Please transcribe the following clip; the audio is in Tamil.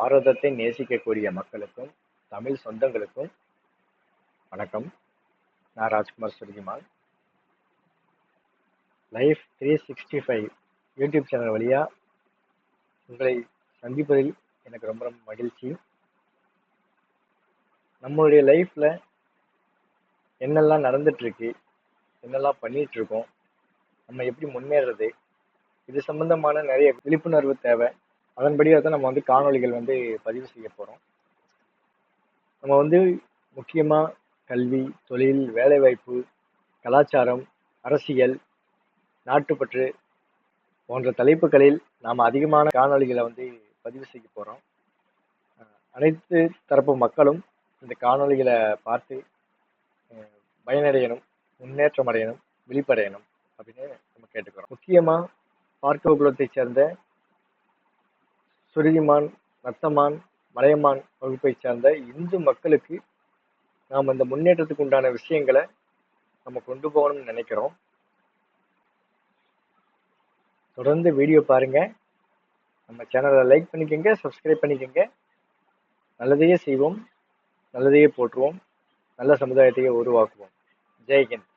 பாரதத்தை நேசிக்கக்கூடிய மக்களுக்கும் தமிழ் சொந்தங்களுக்கும் வணக்கம். நான் Rajkumar சுருகிமான் life three sixty five YouTube channel வழியாக உங்களை சந்திப்பதில் எனக்கு ரொம்ப ரொம்ப மகிழ்ச்சி. நம்மளுடைய லைஃப்பில் என்னெல்லாம் நடந்துட்டுருக்கு என்னெல்லாம் பண்ணிகிட்ருக்கோம் நம்ம எப்படி முன்னேறது இது சம்பந்தமான நிறைய விழிப்புணர்வு தேவை. அதன்படியாக தான் நம்ம வந்து காணொளிகள் வந்து பதிவு செய்ய போகிறோம் நம்ம வந்து முக்கியமாக கல்வி தொழில் வேலைவாய்ப்பு கலாச்சாரம் அரசியல் நாட்டுப்பற்று போன்ற தலைப்புகளில் நாம் அதிகமான காணொளிகளை வந்து பதிவு செய்ய போகிறோம் அனைத்து தரப்பு மக்களும் இந்த காணொளிகளை பார்த்து பயனடையணும் முன்னேற்றம் அடையணும் விழிப்படையணும் அப்படின்னு நம்ம கேட்டுக்கிறோம். முக்கியமாக பார்க்கவ குலத்தை சேர்ந்த சுருதிமான் நத்தமான் மலையமான் வகுப்பை சேர்ந்த இந்து மக்களுக்கு நாம் அந்த முன்னேற்றத்துக்கு உண்டான விஷயங்களை நம்ம கொண்டு போகணும்னு நினைக்கிறோம். தொடர்ந்து வீடியோ பாருங்க. நம்ம சேனலை லைக் பண்ணிக்கோங்க சப்ஸ்கிரைப் பண்ணிக்கோங்க. நல்லதையே செய்வோம் நல்லதையே போற்றுவோம் நல்ல சமுதாயத்தையே உருவாக்குவோம். ஜெய்ஹிந்த்